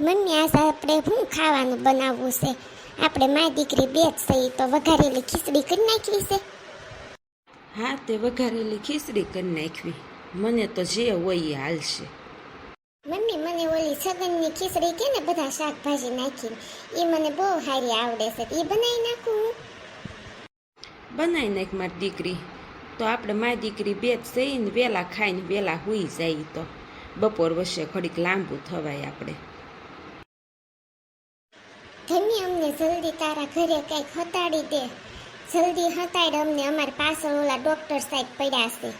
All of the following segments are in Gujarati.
મમ્મી આજ આપણે શું ખાવાનું બનાવવું છે? આપણે મા દીકરી બે જ થઈ તો વઘારેલી ખીચડી કરી નાખવી છે. હા તે વઘારેલી ખીચડી કરી નાખવી. મને તો જે હોય એ હાલશે. મમ્મી મને ઓલી સગનની ખીચડી કે ને બધા શાકભાજી નાખીને. એ મને બહુ સારી આવડે છે એ બનાવી નાખું બનાવી નાખ મારી દીકરી. તો આપણે મારી દીકરી બે જ થઈને વહેલા ખાઈને વહેલા હોઈ જાય તો. બપોર વચ્ચે ઘડીક લાંબુ થવાય આપણે. ધન્ય અમને જલ્દી તારા ઘરે કંઈક હતાડી દે. જલ્દી હતાડ અમને અમારી પાછળ ઓલા ડોક્ટર સાહેબ પડ્યા છે.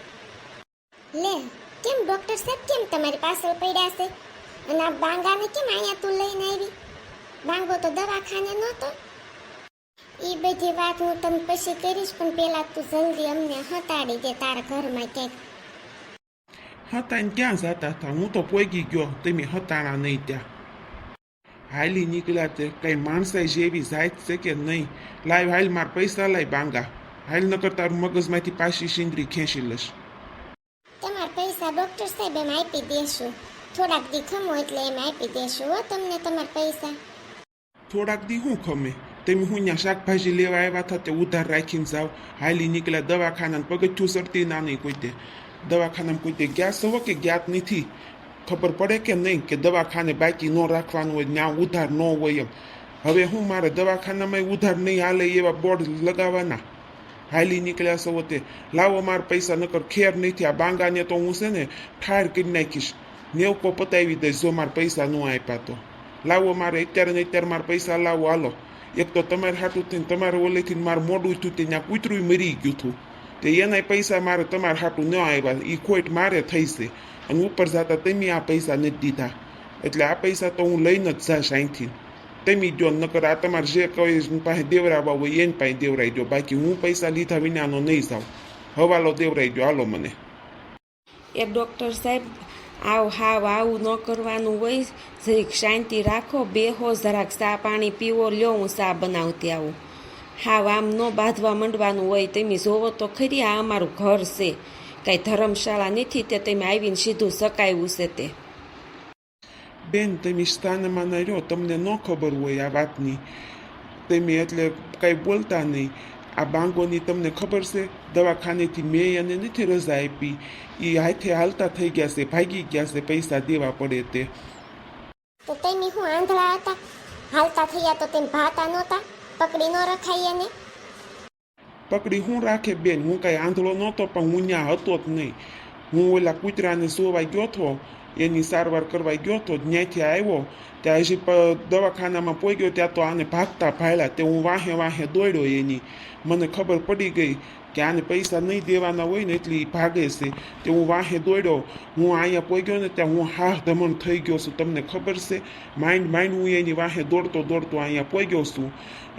લે, કેમ ડોક્ટર સાહેબ, કેમ તમારી પાછળ પડ્યા છે? અને આ બાંગાને કેમ અહીંયા તું લઈને આવી? બાંગો તો દવાખાને નહોતો. એ બધી વાત હું તને પછી કરીશ, પણ પહેલાં તું જલ્દી અમને હતાડી દે તારા ઘરમાં ક્યાંક હતા ક્યાં જતા હતા? હું તો પોગી ગયો, તમે હતાણા નહીં ત્યાં. હાલી નીકળ્યા તે કંઈ માણસાઈ જેવી જાત છે કે નહીં લાય હાલ માર પૈસા લાય બાંગા હાલ નકર તારું મગજમાંથી પાછી સિંદરી ખેંચી લઈશ તમારા પૈસા ડોક્ટર સાહેબ એમ આપી દેશું થોડાક દી ખમો એટલે એમ આપી દેશું હો તમને તમારા પૈસા થોડાક દી હું ખમે તમે હું ત્યાં શાકભાજી લેવા આવ્યા હતા તે ઉધાર રાખીને જાવ હાલી નીકળ્યા દવાખાના પગથિયું સરતી ના નહીં કોઈ તે દવાખાનામાં કોઈ તે ગયા સવો કે જ્ઞાત નથી ખબર પડે કે નહીં કે દવાખાને બાકી ન રાખવાનું હોય, ત્યાં ઉધાર ન હોય એમ. હવે હું મારે દવાખાનામાં ઉધાર નહીં હાલે એવા બોર્ડ લગાવવાના? હાલી નીકળ્યા સવો તે. લાવો મારે પૈસા, નકર ખેર નથી આ બાંગાને તો હું છે ને ઠાર કરી નાખીશ. નેવકો પતાવી દઈશ જો મારા પૈસા ન આપ્યા તો. લાવો મારે અત્યારે ને અત્યારે મારા પૈસા લાવો. હાલો. એક તો તમારે હાટું થઈને, તમારે ઓલેથી મારે મોડું થયું ત્યાં કૂતરું મરી ગયું હતું. તે એના પૈસા મારે તમારે હાટું ન આવ્યા. એ ખોટ મારે થઈશે. અને ઉપર જતા તમે આ પૈસા નથી દીધા. એટલે આ પૈસા તો હું લઈને જ જાશ અહીંથી. તમે જો, નકર આ તમારે જે કોઈ પાસે દેવરાવા હોય એને પાસે દેવરાઈ દો બાકી હું પૈસા લીધા વિનાનો નહીં જાઉં. હવાલો દેવરાઈ દો હાલો મને. એ ડૉક્ટર સાહેબ, આવ, હાવ, આવું ન કરવાનું હોય. જરીક શાંતિ રાખો, બેહો, જરાક ચા પાણી પીવો, લ્યો, હું ચા બનાવતી આવું. હાવ આમ ન બાંધવા માંડવાનું હોય તમે જોવો તો ખરી આ અમારું ઘર છે. કાંઈ ધર્મશાળા નથી તે તમે આવીને સીધું સકાયું છે તે. બેન તમે સ્થાનમાં ન રહ્યો તમને ન ખબર હોય આ વાતની. તમે એટલે કાંઈ બોલતા નહીં. આ બાંગોની તમને ખબર છે? દવાખાનેથી મેં એને નથી રજા આપી. એ હાથે હાલતા થઈ ગયા છે ભાગી ગયા છે પૈસા દેવા પડે તે. તો તમે હું આંધળા હતા? હાલતા થયા તો તેમ ભાતા નહોતા? પકડી ન રખાય એને. પકડી હું રાખે બેન, હું કાંઈ આંધળો નહોતો, પણ હું ત્યાં હતો જ નહીં. હું ઓલા કૂતરાને સોવાઈ ગયો હતો, એની સારવાર કરવા ગયો હતો ત્યાંથી આવ્યો. ત્યાં હજી દવાખાનામાં પહોંચ્યો ત્યાં તો આને ભાગતા ભાયલા, તે હું વાહે વાહે દોડ્યો એની. મને ખબર પડી ગઈ કે આને પૈસા નહીં દેવાના હોય ને એટલે એ ભાગે છે. તે હું વાહે દોડ્યો, હું અહીંયા પહોંચ્યો ને ત્યાં હું હાહ ધમણ થઈ ગયો છું. તમને ખબર છે? માઇન્ડ માઇન્ડ હું એની વાહે દોડતો દોડતો અહીંયા પહોંચ્યો છું.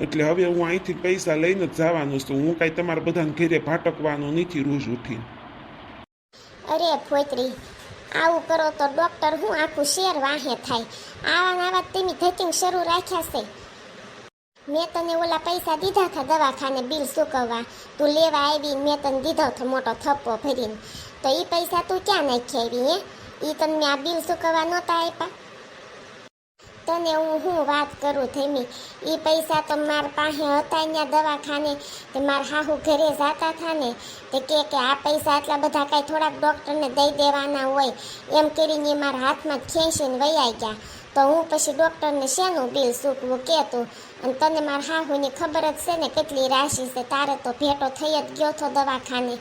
એટલે હવે હું અહીંથી પૈસા લઈને જ જવાનો છું. હું કાંઈ તમારા બધાને ઘેરે ભાટકવાનો નથી, રોજ ઉઠી અરે ફોતરી આવું કરો તો ડોક્ટર હું આખું શેર વાહે થાય. આવા આવા તેની ધતિંગ શરૂ રાખ્યા છે. મેં તને ઓલા પૈસા દીધા હતા દવાખાને બિલ ચૂકવવા. તું લેવા આવી મેં તને દીધો હતો મોટો થપ્પો ભરીને. તો એ પૈસા તું ક્યાં નાખી આવી, હે? એ તને મેં આ બિલ ચૂકવવા નહોતા આપ્યા. તને હું હું વાત કરું ધેમી? એ પૈસા તો મારા પાસે હતા અહીંયા દવાખાને, તે મારા હાહુ ઘરે જતા હતા ને, તે કે કે આ પૈસા આટલા બધા કાંઈ થોડાક ડૉક્ટરને દઈ દેવાના હોય, એમ કરીને મારા હાથમાં ખેંચીને વૈયા ગયા. તો હું પછી ડૉક્ટરને શેનું બિલ ચૂકવું કહેતું અને તને મારા હાહુની ખબર જ છે ને કેટલી રાશિ છે, તારે તો ભેટો થઈ જ ગયો છો દવાખાને.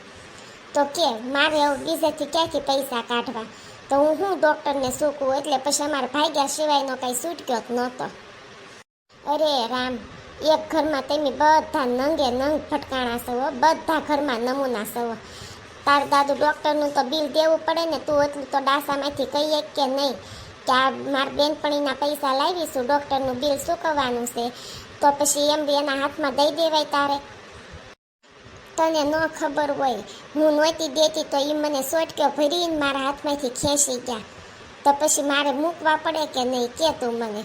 તો કે, મારે બીજેથી ક્યાંથી પૈસા કાઢવા? તો હું હું ડૉક્ટરને સૂકું? એટલે પછી અમારા ભાગ્યા સિવાયનો કાંઈ છૂટક્યો જ નહોતો. અરે રામ, એક ઘરમાં તમે બધા નંગે નંગ ફટકાણા સવો બધા ઘરમાં નમૂના સવો તાર દાદુ ડૉક્ટરનું તો બિલ દેવું પડે ને, તું એટલું તો ડાસામાંથી કહીએ કે નહીં કે આ મારા બેનપણીના પૈસા લાવીશું ડૉક્ટરનું બિલ ચૂકવવાનું છે. તો પછી એમ બી એના હાથમાં દઈ દેવાય તારે. તને ન ખબર હોય, હું નહોતી દેતી તો એ મને સોટક્યો ભરીને મારા હાથમાંથી ખેંચી ગયા. તો પછી મારે મૂકવા પડે કે નહીં કે તું મને?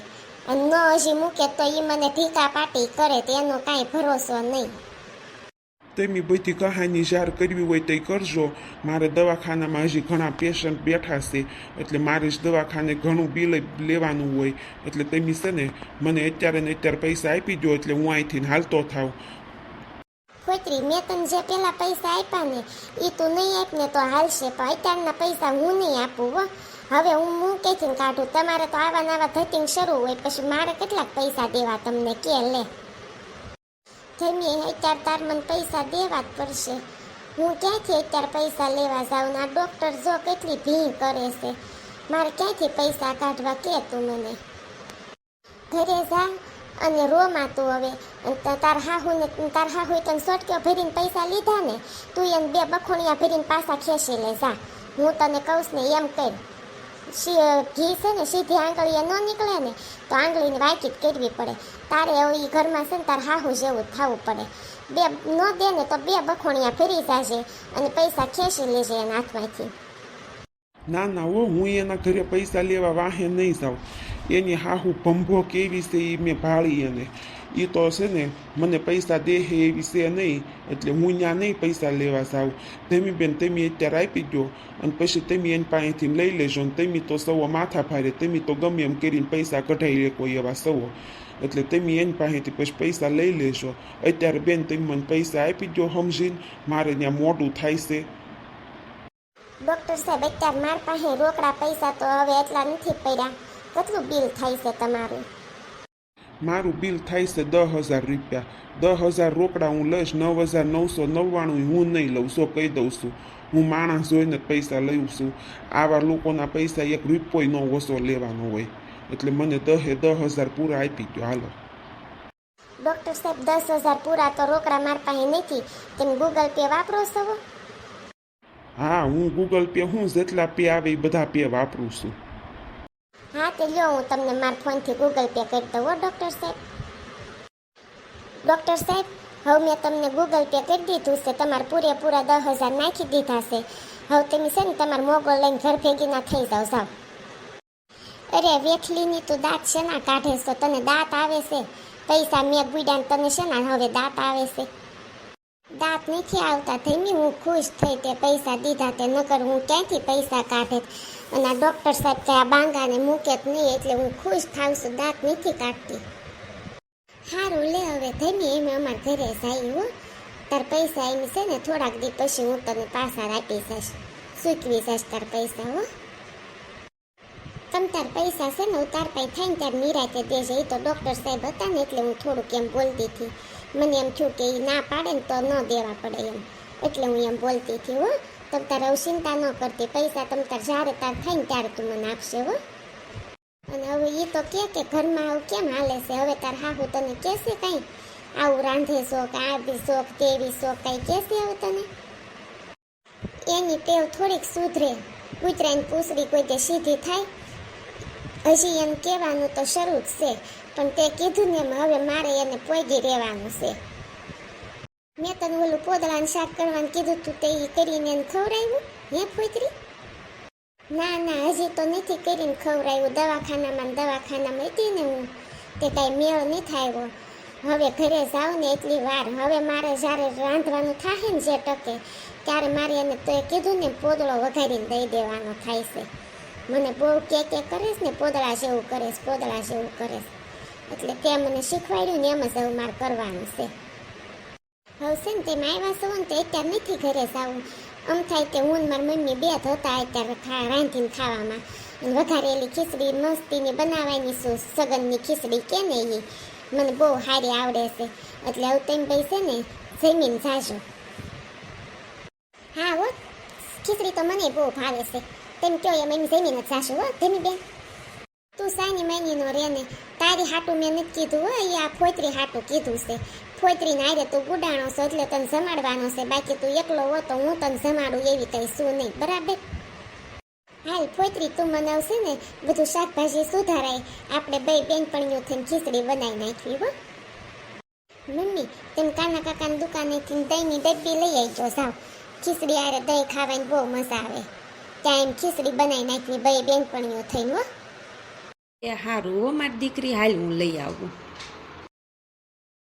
અને ન હજી મૂકે તો એ મને ઢીકા પાટી કરે તો એનો કાંઈ ભરોસો નહીં. તેમી બધી કહાની જાહેર કરવી હોય તે કરજો. મારે દવાખાનામાં હજી ઘણા પેશન્ટ બેઠા છે, એટલે મારે જ દવાખાને ઘણું બિલ લેવાનું હોય. એટલે તેમી છે ને, મને અત્યારે ને અત્યારે પૈસા આપી દો એટલે હું અહીંથી હાલતો થાવ ખોતરી, મેં તને જે પેલા પૈસા આપ્યા ને એ તું નહીં આપ ને તો હાલશે, પણ અત્યારના પૈસા હું નહીં આપું, હો. હવે હું હું ક્યાંથી કાઢું? તમારે તો આવા નવા ધતિંગ શરૂ હોય, પછી મારે કેટલાક પૈસા દેવા તમને કે લે. જમી અત્યાર તાર મને પૈસા દેવા જ પડશે. હું ક્યાંથી અત્યારે પૈસા લેવા જાઉં આ ડૉક્ટર જો કેટલી ભીં કરે છે. મારે ક્યાંથી પૈસા કાઢવા કે તું મને? ઘરે જા અને રોમાં તું હવે. તાર હાહુ ને તાર હાહુ તને સોટક્યો ભરીને પૈસા લીધા ને, તું એને બે બખોણિયા ભરીને પાછા ખેંચી લે જા. હું તને કહું ને, એમ કર. ઘી છે ને, સીધી આંગળીએ ન નીકળે ને, તો આંગળીની વાંકી કરવી પડે. તારે એવું એ ઘરમાં છે ને, તારે હાહુ જેવું થવું પડે. બે, ન દે ને, તો બે બખોણિયા ફેરી જાશે અને પૈસા ખેંચી લેજે એના હાથમાંથી. ના ના, હો, હું એના ઘરે પૈસા લેવા વાહે નહીં જાઉં. એની હાહુ ભંભો કેવી છે એ મેં ભાળી એને. એ તો છે ને, મને પૈસા દે હે એવી છે નહીં, એટલે હું ત્યાં નહીં પૈસા લેવા જાઉં. તેમી બેન, તેમી અત્યારે આપી દો અને પછી તમે એની પાસેથી લઈ લેજો ને તેમી તો સવો માથા ફારે તેમી તો ગમે એમ કરીને પૈસા કઢાઈ લે કોઈ એવા સવો એટલે તમે એની પાસેથી પછી પૈસા લઈ લેજો. અત્યારે બેન, તમે મને પૈસા આપી દો સમજીને, મારે ત્યાં મોટું થાય છે. ડૉક્ટર સાહેબ, અત્યારે માર પાસે રોકડા પૈસા તો હવે એટલા નથી પડ્યા. કેટલું બિલ થાય છે તમારું? મારું બિલ થાય છે દસ હજાર રૂપિયા. દસ હજાર રોકડા હું લઈશ નવ હજાર નવસો નવ્વાણું હું નહીં લઉં સો કહી દઉં છું. હું માણસ જોઈને જ પૈસા લઉં છું. આવા લોકોના પૈસા એક રૂપિયો ન ઓછો લેવાનો હોય. એટલે મને દહે દસ હજાર પૂરા આપી ગયો હાલો. ડૉક્ટર સાહેબ દસ હજાર પૂરા તો રોકડા માર પાસે નથી. તેમ ગૂગલ પે વાપરો છો? હા હું ગૂગલ પે હું જેટલા પે આવે એ બધા પે વાપરું છું. હા, તે લ્યો, હું તમને મારા ફોનથી ગૂગલ પે કરી દઉં, હો, ડૉક્ટર સાહેબ. ડૉક્ટર સાહેબ, હવે મેં તમને ગૂગલ પે કરી દીધું છે, તમારે પૂરેપૂરા દસ હજાર નાખી દીધા છે. હવે તમે છે ને, તમારે મોગો લઈને ઘર ભેગી ના થઈ જાઓ જાઓ. અરે, વેઠલીની તું દાંત છે ના કાઢે છો? તને દાંત આવે છે? પૈસા મેં ગુડ્યા તને છે ને હવે દાંત આવે છે? દાંત નથી આવતા. થઈને હું ખુશ થઈ તે પૈસા દીધા તે નકર હું ક્યાંથી પૈસા કાઢે? અને આ ડૉક્ટર સાહેબ કે આ બાંગાને મૂકે જ નહીં એટલે હું ખુશ થાઉં છું, દાંત નથી કાઢતી. સારું લે હવે થઈને એમ અમારા ઘરે જાય હો. તાર પૈસા એમ છે ને, થોડાક દી પછી હું તને પાછા રાખી જઈશ. સૂચવી જઈશ તાર પૈસા, હો. તમ તાર પૈસા છે ને તાર પાસે થાય ને, ત્યારે નિરાતે દેજે. એ તો ડૉક્ટર સાહેબ હતા ને, એટલે હું થોડુંક એમ બોલતી હતી. મને એમ થયું કે એ ના પાડે ને તો ન દેવા પડે એમ. એટલે હું એમ બોલતી હતી, હો, તમ તારે ચિંતા ન કરતી, પૈસા તમ તાર જ્યારે તાર થાય ને ત્યારે તું મને આપશે, હો. અને હવે એ તો કે કે ઘરમાં આવું કેમ હાલે છે? હવે તાર હાહુ તને કહેશે કાંઈ? આવું રાંધે શોખ, આ બી શોખ તેવી શોખ, કાંઈ કહેશે હવે તને? એની ટેવ થોડીક સુધરે. કૂતરાની પૂછડી કોઈ તે સીધી થાય. હજી એમ કહેવાનું તો શરૂ જ છે. પણ તે કીધું ને એમ, હવે મારે એને પોઈગી રહેવાનું છે. મેં તને ઓલું પોદળાનું શાક કરવાનું કીધું તું, તે કરીને એને ખવડાવ્યું? હે પોતરી? ના ના, હજી તો નથી કરીને ખવડાવ્યું. દવાખાનામાં દવાખાનામાં હતી ને હું. તે કાંઈ મેળ નહીં થાય હવે ઘરે જાઉં ને એટલી વાર. હવે મારે જ્યારે રાંધવાનું થાય ને જે ટકે, ત્યારે મારે એને તો કીધું ને, પોદળો વઘારીને દઈ દેવાનો થાય છે. મને બહુ કે કે કરેશ ને, પોદળા જેવું કરેશ પોદળા જેવું કરેશ એટલે તે મને શીખવાડ્યું ને એમ જ હવે મારે કરવાનું છે. હવે છે ને તેમ આવ્યા છો ને તો અત્યારે નથી ઘરે સાવું આમ થાય કે હું મારી મમ્મી બે હતા અત્યારે રાંધીને ખાવામાં. અને વઘારેલી ખીચડી મસ્તીની બનાવવાની શું સગનની ખીચડી કે ને એ મને બહુ સારી આવડે છે. એટલે હવે તેમ ભાઈ છે ને જમીન જાજો. હા હો, ખીચડી તો મને બહુ ભાવે છે. તેમ કહો એમ એમ જમીન જ જાશું હો, ધમી બેન. તું સાની માનીનો રે ને તારી હાટું મેં નથી કીધું હો એ આ ફોતરી હાટું કીધું છે. ફોતરી ના રે તું ગુડાણો છો એટલે તને જમાડવાનો છે. બાકી તું એકલો હો તો હું તને જમાડું એવી કઈ શું નહીં, બરાબર? હાલ ફોતરી તું મનાવશે ને, બધું શાકભાજી સુધારાય. આપણે બે બેનપણીઓ થઈને ખીચડી બનાવી નાખવી હો. મમ્મી, તેમ કાના કાકાની દુકાનેથી દહીંની ડબ્બી લઈ આવજો જાવ ખીચડી આરે દહીં ખાવાની બહુ મજા આવે. ત્યાં એમ ખીચડી બનાવી નાખવી બે બેનપણીઓ થઈને હો. એ હારું હો મારી દીકરી હાલ હું લઈ આવું